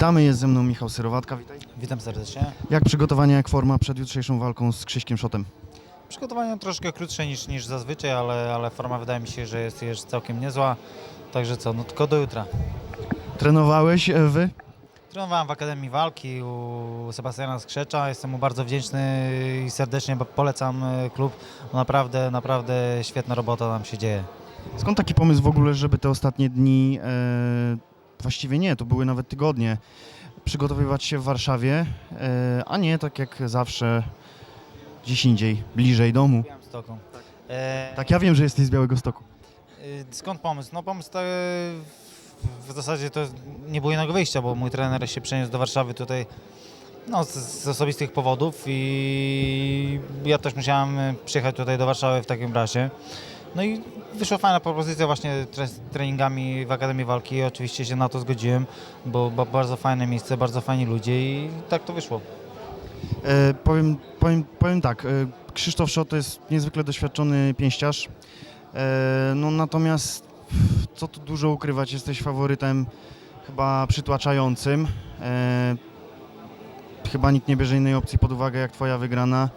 Witamy, jest ze mną Michał Syrowatka, witaj. Witam serdecznie. Jak przygotowania, jak forma przed jutrzejszą walką z Krzyśkiem Szotem? Przygotowania troszkę krótsze niż, niż zazwyczaj, ale, ale forma wydaje mi się, że jest, jest całkiem niezła. Także co, no tylko do jutra. Trenowałeś e, wy? Trenowałem w Akademii Walki u Sebastiana Skrzecza. Jestem mu bardzo wdzięczny i serdecznie polecam e, klub. Naprawdę, naprawdę świetna robota tam się dzieje. Skąd taki pomysł w ogóle, żeby te ostatnie dni, e, właściwie nie, to były nawet tygodnie, przygotowywać się w Warszawie, e, a nie tak jak zawsze gdzieś indziej, bliżej domu. Białymstoku. E, Tak, ja wiem, że jesteś z Białego Stoku. Y, Skąd pomysł? No pomysł to, w zasadzie to nie było innego wyjścia, bo mój trener się przeniósł do Warszawy tutaj no, z, z osobistych powodów i ja też musiałem przyjechać tutaj do Warszawy w takim razie. No i wyszła fajna propozycja właśnie z treningami w Akademii Walki i oczywiście się na to zgodziłem, bo, bardzo fajne miejsce, bardzo fajni ludzie i tak to wyszło. E, powiem, powiem, powiem tak, e, Krzysztof Szot to jest niezwykle doświadczony pięściarz, e, no natomiast co tu dużo ukrywać, jesteś faworytem chyba przytłaczającym. E, chyba nikt nie bierze innej opcji pod uwagę jak twoja wygrana.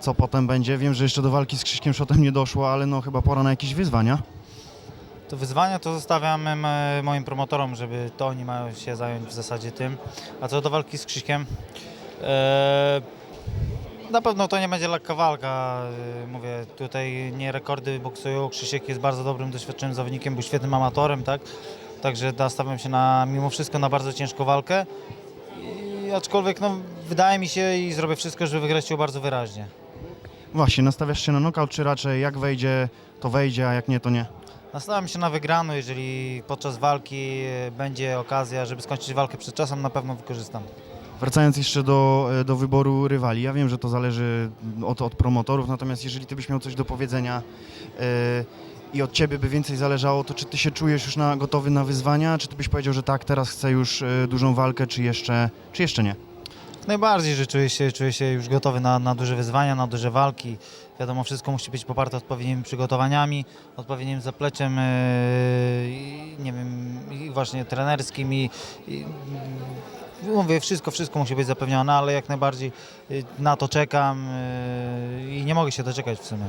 Co potem będzie? Wiem, że jeszcze do walki z Krzyśkiem Szotem nie doszło, ale no chyba pora na jakieś wyzwania. To wyzwania to zostawiam em, moim promotorom, żeby to oni mają się zająć w zasadzie tym. A co do walki z Krzyśkiem, e, na pewno to nie będzie lekka walka. E, Mówię, tutaj nie rekordy boksują. Krzysiek jest bardzo dobrym, doświadczonym zawodnikiem, był świetnym amatorem, tak? Także nastawiam się na, mimo wszystko na bardzo ciężką walkę. I, aczkolwiek no, wydaje mi się i zrobię wszystko, żeby wygrać ją bardzo wyraźnie. Właśnie, nastawiasz się na knockout, czy raczej jak wejdzie, to wejdzie, a jak nie, to nie? Nastawiam się na wygraną, jeżeli podczas walki e, będzie okazja, żeby skończyć walkę przed czasem, na pewno wykorzystam. Wracając jeszcze do, e, do wyboru rywali, ja wiem, że to zależy od, od promotorów, natomiast jeżeli ty byś miał coś do powiedzenia e, i od ciebie by więcej zależało, to czy ty się czujesz już na, gotowy na wyzwania, czy ty byś powiedział, że tak, teraz chcę już dużą walkę, czy jeszcze, czy jeszcze nie? Najbardziej, że czuję się, czuję się już gotowy na, na duże wyzwania, na duże walki. Wiadomo, wszystko musi być poparte odpowiednimi przygotowaniami, odpowiednim zapleczem, yy, nie wiem, i właśnie trenerskim i, i mówię, wszystko, wszystko musi być zapewnione, ale jak najbardziej yy, na to czekam yy, i nie mogę się doczekać w sumie.